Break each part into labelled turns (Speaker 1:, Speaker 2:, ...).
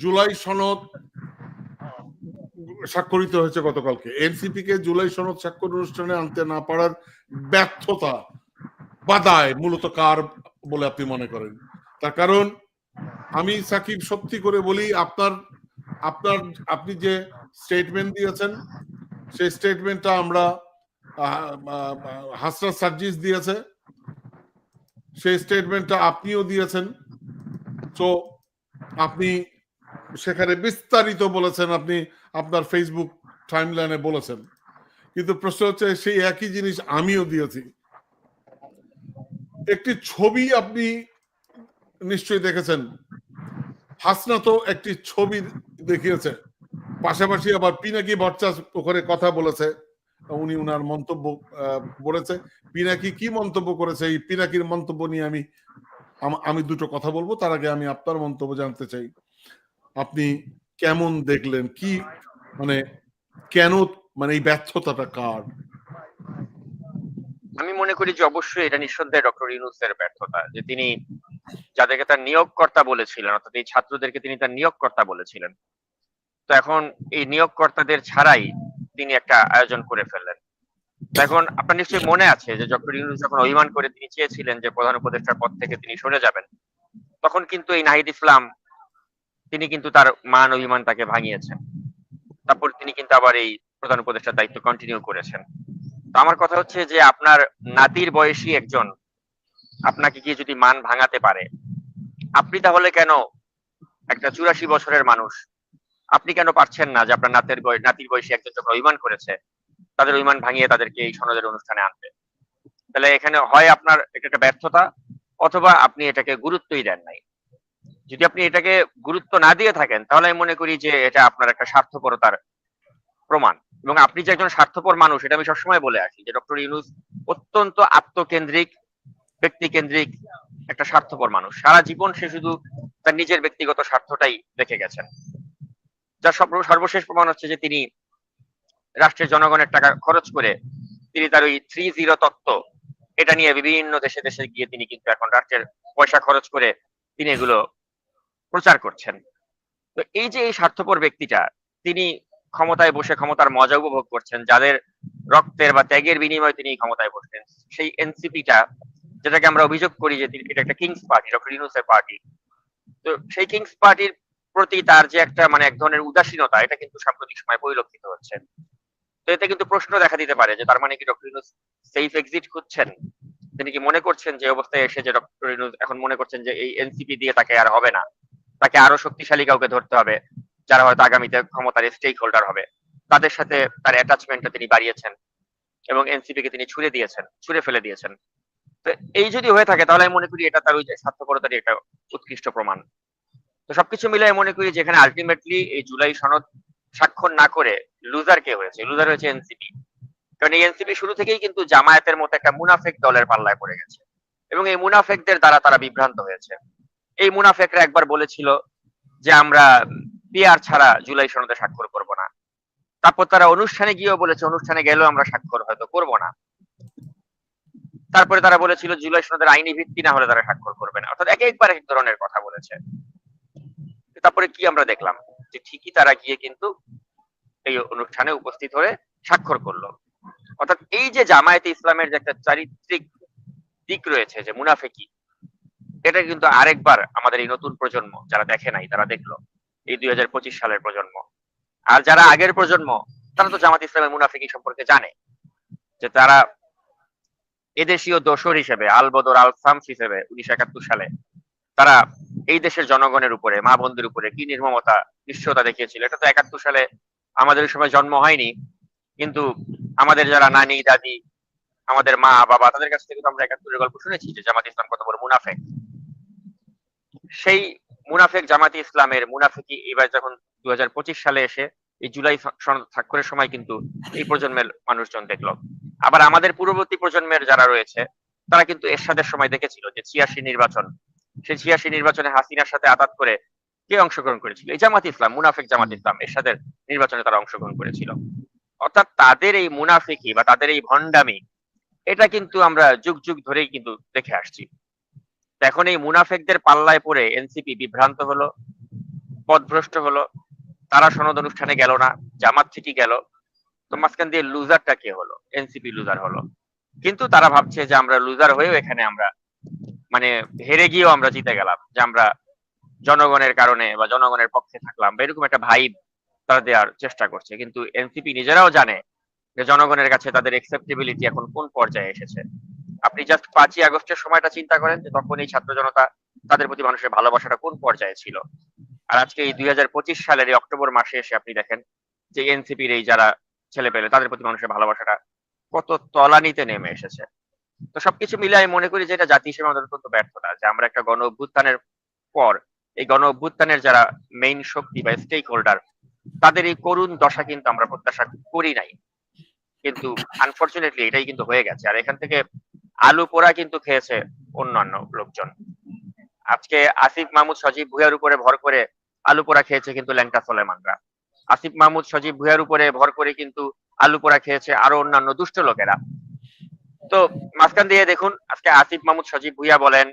Speaker 1: জুলাই সনদ স্বাক্ষরিত হয়েছে গতকালকে। এনসিপি কে জুলাই সনদ স্বাক্ষর অনুষ্ঠানে আনতে না পারার ব্যর্থতা বাদায় মূলত কার বলে আপনি মনে করেন? তার কারণ আমি সাকিব সত্যি করে বলি, আপনার আপনার, আপনি যে স্টেটমেন্ট দিয়েছেন, সেই স্টেটমেন্টটা আমরা হাসরা সার্জিস দিয়েছে। সেই স্টেটমেন্টটা আপনিও দিয়েছেন। তো আপনি সেখানে বিস্তারিত বলেছেন আপনি, আপনার ফেসবুক টাইমলাইনে বলেছেন। কিন্তু প্রশ্ন হচ্ছে, সেই একই জিনিস আমিও দিয়েছি। একটি ছবি আপনি নিশ্চয়ই দেখেছেন। হাসনা তো একটি ছবি দেখিয়েছে। পাশাপাশি আবার পিনাকি ভট্টাচ ওখানে কথা বলেছে, উনি উনার মন্তব্য বলেছে। পিনাকি কি মন্তব্য করেছে? এই পিনাকির মন্তব্য নিয়ে আমি আমি দুটো কথা বলব, তার আগে আমি আপনার মন্তব্য জানতে চাই। আপনি কেমন দেখলেন? কি মানে কেন মানে এই ব্যর্থতাটা কার?
Speaker 2: আমি মনে করি যে অবশ্যই এটা নিঃসন্দেহে ডক্টর ইউনুসের ব্যর্থতা, যে তিনি যাদেরকে তার নিয়োগকর্তা বলেছিলেন, অর্থাৎ এই ছাত্রদেরকে তিনি তার নিয়োগকর্তা বলেছিলেন। তো এখন এই নিয়োগকর্তাদের ছাড়াই তিনি একটা আয়োজন করে ফেললেন। এখন আপনার নিশ্চয়ই মনে আছে যে ডক্টর ইউনুস যখন অভিমান করে তিনি চেয়েছিলেন যে প্রধান উপদেষ্টার পদ থেকে তিনি সরে যাবেন, তখন কিন্তু এই নাহিদ ইসলাম তিনি কিন্তু তার মান অভিমান তাকে ভাঙিয়েছেন। তারপর তিনি কিন্তু আবার এই প্রধান উপদেষ্টার দায়িত্ব কন্টিনিউ করেছেন। তো আমার কথা হচ্ছে যে আপনার নাতির বয়সী একজন আপনাকে গিয়ে যদি মান ভাঙাতে পারে, আপনি তাহলে কেন একটা চুরাশি বছরের মানুষ, আপনি কেন পারছেন না যে আপনার নাতের নাতির বয়সী একজন যখন অভিমান করেছে, তাদের অভিমান ভাঙিয়ে তাদেরকে এই সনদের অনুষ্ঠানে আনতে? তাহলে এখানে হয় আপনার এটা একটা ব্যর্থতা, অথবা আপনি এটাকে গুরুত্বই দেন নাই। যদি আপনি এটাকে গুরুত্ব না দিয়ে থাকেন, তাহলে আমি মনে করি যে এটা আপনার একটা স্বার্থপরতার প্রমাণ। এবং আপনি যে একজন স্বার্থপর মানুষ, এটা আমি সবসময় বলে আসি যে ডক্টর ইউনুস অত্যন্ত আত্মকেন্দ্রিক, ব্যক্তিকেন্দ্রিক একটা স্বার্থপর মানুষ। সারা জীবন সে শুধু তার নিজের ব্যক্তিগত স্বার্থটাই দেখে গেছেন। যার সর্ব- সর্বশেষ প্রমাণ হচ্ছে যে তিনি রাষ্ট্রের জনগণের টাকা খরচ করে তিনি তার ওই থ্রি জিরো তত্ত্ব, এটা নিয়ে বিভিন্ন দেশে দেশে গিয়ে তিনি কিন্তু এখন রাষ্ট্রের পয়সা খরচ করে তিনি এগুলো প্রচার করছেন। তো এই যে এই স্বার্থপর ব্যক্তিটা, তিনি ক্ষমতায় বসে ক্ষমতার মজা উপভোগ করছেন, যাদের রক্তের বা ত্যাগের বিনিময়ে তিনি ক্ষমতায় বসছেন, সেই এনসিপিটা, যেটাকে আমরা অভিযোগ করি যে তিনি- এটা একটা কিংস পার্টি, ডক্টর ইউনুসের পার্টি। তো সেই কিংস পার্টির প্রতি তার যে একটা মানে এক ধরনের উদাসীনতা, এটা কিন্তু সাম্প্রতিক সময় পরিলক্ষিত হচ্ছে। তো এতে কিন্তু প্রশ্ন দেখা দিতে পারে যে তার মানে কি ডক্টর ইউনুস সেফ এক্সিট খুঁজছেন? তিনি কি মনে করছেন যে অবস্থায় এসে যে ডক্টর ইউনুস এখন মনে করছেন যে এই এনসিপি দিয়ে তাকে আর হবে না? তাকে আরও শক্তিশালী কাউকে ধরতে হবে, যারা হয়তো আগামীতে ক্ষমতার স্টেক হোল্ডার হবে। তাদের সাথে তার অ্যাটাচমেন্টটা তিনি বাড়িয়েছেন এবং এনসিপি কে তিনি ছুড়ে দিয়েছেন, ছুড়ে ফেলে দিয়েছেন। তো এই যদি হয়ে থাকে, তাহলে আমি মনে করি এটা তার ওই স্বার্থপরতারই একটা উৎকৃষ্ট প্রমাণ। তো সবকিছু মিলে মনে করি যেখানে আলটিমেটলি এই জুলাই সনদ স্বাক্ষর না করে লুজার কে হয়েছে? লুজার হয়েছে এনসিপি কারণ এই এনসিপি শুরু থেকেই কিন্তু জামায়াতের মতো একটা মুনাফেক দলের পাল্লায় পড়ে গেছে। এবং এই মুনাফেকদের দ্বারা তারা বিভ্রান্ত হয়েছে। এই মুনাফেকরা একবার বলেছিল যে আমরা পিআর ছাড়া জুলাই সনদে স্বাক্ষর করব না। তারপর তারা অনুষ্ঠানে গিয়েও বলেছে, অনুষ্ঠানে গেলেও আমরা স্বাক্ষর হয়তো করব না। তারপরে তারা বলেছিল, জুলাই সনদের আইনি ভিত্তি না হলে তারা স্বাক্ষর করবে না। অর্থাৎ এক একবার এক ধরনের কথা বলেছে। তারপরে কি আমরা দেখলাম? যে ঠিকই তারা গিয়ে কিন্তু এই অনুষ্ঠানে উপস্থিত হয়ে স্বাক্ষর করল। অর্থাৎ এই যে জামায়াতে ইসলামের যে একটা চারিত্রিক দিক রয়েছে, যে মুনাফেকি এটা কিন্তু আরেকবার আমাদের এই নতুন প্রজন্ম যারা দেখে নাই, তারা দেখল এই দুই হাজার পঁচিশ সালের প্রজন্ম। আর যারা আগের প্রজন্ম, তারা তো জামাত ইসলামের মুনাফিকি সম্পর্কে জানে যে তারা এদেশীয় দোসর হিসেবে আল বদর আল সামস হিসেবে উনিশশো একাত্তর সালে তারা এই দেশের জনগণের উপরে, মা বোনদের উপরে কি নির্মমতা নিশ্চয়তা দেখিয়েছিল। এটা তো একাত্তর সালে আমাদের সময় জন্ম হয়নি, কিন্তু আমাদের যারা নানি, দাদি, আমাদের মা, বাবা, তাদের কাছ থেকে তো আমরা একাত্তরের গল্প শুনেছি যে জামাত ইসলাম কত বড় মুনাফেক। সেই মুনাফেক জামাতি ইসলামের মুনাফেকি এবার যখন দু হাজার পঁচিশ সালে এসে এই জুলাই সনদ স্বাক্ষরের সময় কিন্তু এই প্রজন্মের মানুষজন দেখল। আবার আমাদের পূর্ববর্তী প্রজন্মের যারা রয়েছে, তারা কিন্তু এরশাদের সময় দেখেছিল যে ছিয়াশি নির্বাচন, সেই ছিয়াশি নির্বাচনে হাসিনার সাথে আঘাত করে কে অংশগ্রহণ করেছিল? এই জামাত ইসলাম, মুনাফেক জামাত ইসলাম, এরশাদের নির্বাচনে তারা অংশগ্রহণ করেছিল। অর্থাৎ তাদের এই মুনাফিকি বা তাদের এই ভণ্ডামি, এটা কিন্তু আমরা যুগ যুগ ধরেই কিন্তু দেখে আসছি। এখন এই মুনাফেকদের পাল্লায় পড়ে এনসিপি বিভ্রান্ত হলো, পদভ্রষ্ট হলো, তারা সনদ অনুষ্ঠানে গেল না, জামাত থেকে গেল, তো মাঝখান দিয়ে লুজারটা কে হলো? এনসিপি লুজার হলো। কিন্তু তারা ভাবছে যে আমরা লুজার হয়েও এখানে আমরা মানে হেরে গিয়েও আমরা জিতে গেলাম, যে আমরা জনগণের কারণে বা জনগণের পক্ষে থাকলাম, বা এরকম একটা ভাইব তারা দেওয়ার চেষ্টা করছে। কিন্তু এনসিপি নিজেরাও জানে যে জনগণের কাছে তাদের একসেপ্টেবিলিটি এখন কোন পর্যায়ে এসেছে। আপনি জাস্ট পাঁচই আগস্টের সময়টা চিন্তা করেন যে তখন এই ছাত্র জনতা তাদের প্রতি মানুষের ভালোবাসাটা কোন পর্যায়ে ছিল? আর আজকে এই দুই হাজার পঁচিশ সালের অক্টোবর মাসে এসে আপনি দেখেন যে এনসিপির এই যারা ছেলে পেলে তাদের প্রতি মানুষের ভালোবাসাটা কত তলানিতে নেমে এসেছে। তো সবকিছু মিলে আমি মনে করি যে এটা জাতি হিসেবে আমাদের অত্যন্ত ব্যর্থতা যে আমরা একটা গণ অভ্যুত্থানের পর এই গণ অভ্যুত্থানের যারা মেইন শক্তি বা স্টেক হোল্ডার তাদের এই করুণ দশা কিন্তু আমরা প্রত্যাশা করি নাই। কিন্তু আনফরচুনেটলি এটাই কিন্তু হয়ে গেছে। আর এখান থেকে আলু পোড়া কিন্তু খেয়েছে অন্যান্য লোকজন। আজকে আসিফ মাহমুদ সজীব ভুইয়ার উপরে ভর করে আলু পোড়া খেয়েছে কিন্তু ল্যাংটা সোলেমানরা। আসিফ মাহমুদ সজীব ভুইয়ার উপরে ভর করে কিন্তু আলু পোড়া খেয়েছে আরও অন্যান্য দুষ্ট লোকেরা। তো মাঝখান দিয়ে দেখুন, আজকে আসিফ মাহমুদ সজীব ভুইয়া বলেন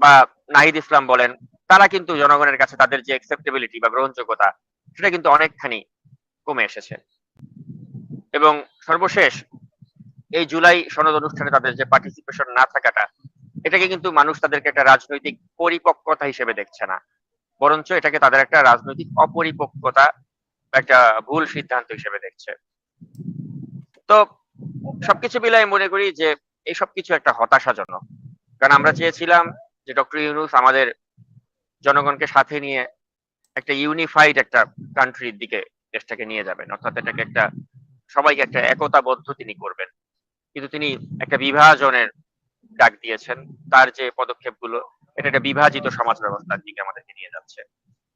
Speaker 2: বা নাহিদ ইসলাম বলেন, তারা কিন্তু জনগণের কাছে তাদের যে একসেপ্টেবিলিটি বা গ্রহণযোগ্যতা, সেটা কিন্তু অনেকখানি কমে এসেছে। এবং সর্বশেষ এই জুলাই সনদ অনুষ্ঠানে তাদের যে পার্টিসিপেশন না থাকাটা, এটাকে কিন্তু মানুষ তাদেরকে একটা রাজনৈতিক পরিপক্কতা হিসেবে দেখছে না। বরঞ্চ এটাকে তাদের একটা রাজনৈতিক অপরিপক্কতা একটা ভুল সিদ্ধান্ত হিসেবে দেখছে। তো সবকিছু মিলাই মনে করি যে এই সবকিছু একটা হতাশাজনক। কারণ আমরা চেয়েছিলাম যে ডক্টর ইউনুস আমাদের জনগণকে সাথে নিয়ে একটা ইউনিফাইড একটা কান্ট্রির দিকে দেশটাকে নিয়ে যাবেন। অর্থাৎ এটাকে একটা সবাইকে একটা একতাবদ্ধ তিনি করবেন। কিন্তু তিনি একটা বিভাজনের ডাক দিয়েছেন। তার যে পদক্ষেপগুলো, এটা একটা বিভাজিত সমাজ ব্যবস্থার দিকে আমাদেরকে নিয়ে যাচ্ছে।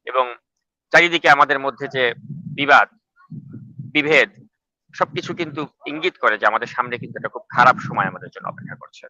Speaker 2: এবং চারিদিকে আমাদের মধ্যে যে বিবাদ, বিভেদ, সবকিছু কিন্তু ইঙ্গিত করে যে আমাদের সামনে কিন্তু একটা খুব খারাপ সময় আমাদের জন্য অপেক্ষা করছে।